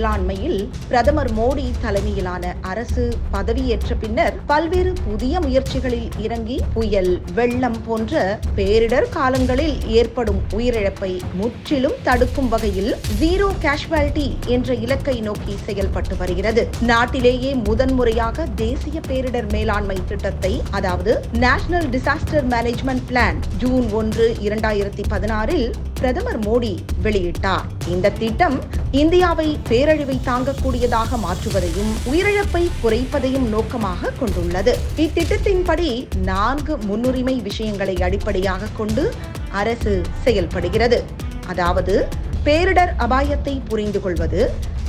மேலாண்மையில் பிரதமர் மோடி தலைமையிலான அரசு பதவியேற்ற பின்னர் பல்வேறு புதிய முயற்சிகளில் இறங்கி புயல் வெள்ளம் போன்ற பேரிடர் காலங்களில் ஏற்படும் உயிரிழப்பை முற்றிலும் தடுக்கும் வகையில் ஜீரோ கேஷுவாலிட்டி என்ற இலக்கை நோக்கி செயல்பட்டு வருகிறது. நாட்டிலேயே முதன்முறையாக தேசிய பேரிடர் மேலாண்மை திட்டத்தை அதாவது national disaster management plan June ஒன்று இரண்டாயிரத்தி பதினாறில் பிரதமர் மோடி வெளியிட்டார். இந்த திட்டம் இந்தியாவை பேரழிவை தாங்கக்கூடியதாக மாற்றுவதையும் உயிரிழப்பை குறைப்பதையும் நோக்கமாக கொண்டுள்ளது. இத்திட்டத்தின்படி நான்கு முன்னுரிமை விஷயங்களை அடிப்படையாக கொண்டு அரசு செயல்படுகிறது. அதாவது பேரிடர் அபாயத்தை புரிந்து கொள்வது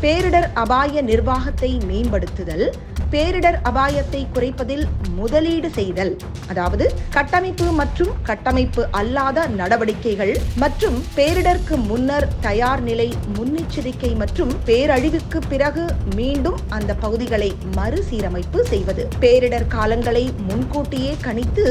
பேரிடர் அபாய நிர்வாகத்தை மேம்படுத்துதல் பேரிடர் அபாயத்தை குறைப்பதில் முதலீடு செய்தல். அதாவது கட்டமைப்பு மற்றும் கட்டமைப்பு அல்லாத நடவடிக்கைகள் மற்றும் பேரிடருக்கு முன்னர் தயார் நிலை முன்னெச்சரிக்கை மற்றும் பேரழிவுக்கு பிறகு மீண்டும் அந்த பகுதிகளை மறுசீரமைப்பு செய்வது. பேரிடர் காலங்களை முன்கூட்டியே கணித்து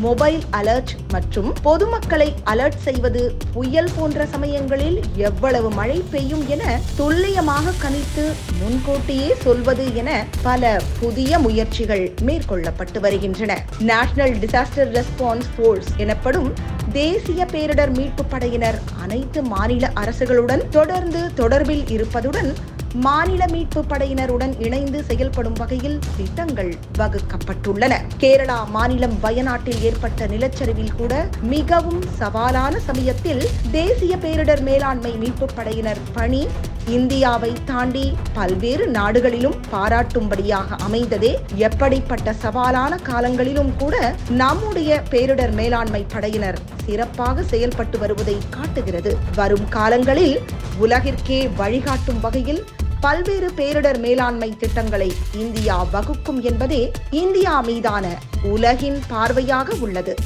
மொபைல் அலர்ட் மற்றும் பொதுமக்களை அலர்ட் செய்வது புயல் போன்ற சமயங்களில் எவ்வளவு மழை பெய்யும் என துல்லியமாக கணித்து முன்கூட்டியே சொல்வது என பல புதிய முயற்சிகள் மேற்கொள்ளப்பட்டு வருகின்றன. நேஷனல் டிசாஸ்டர் ரெஸ்பான்ஸ் போர்ஸ் எனப்படும் தேசிய பேரிடர் மீட்பு படையினர் அனைத்து மாநில அரசுகளுடன் தொடர்ந்து தொடர்பில் இருப்பதுடன் மாநில மீட்பு படையினருடன் இணைந்து செயல்படும் வகையில் திட்டங்கள் வகுக்கப்பட்டுள்ளன. கேரளா மாநிலம் வயநாட்டில் ஏற்பட்ட நிலச்சரிவில் கூட மிகவும் சவாலான சமயத்தில் தேசிய பேரிடர் மேலாண்மை மீட்பு படையினர் பணி இந்தியாவை தாண்டி பல்வேறு நாடுகளிலும் பாராட்டும்படியாக அமைந்ததே எப்படிப்பட்ட சவாலான காலங்களிலும் கூட நம்முடைய பேரிடர் மேலாண்மை படையினர் சிறப்பாக செயல்பட்டு வருவதை காட்டுகிறது. வரும் காலங்களில் உலகிற்கே வழிகாட்டும் வகையில் பல்வேறு பேரிடர் மேலாண்மை திட்டங்களை இந்தியா வகுக்கும் என்பதே இந்தியா மீதான உலகின் பார்வையாக உள்ளது.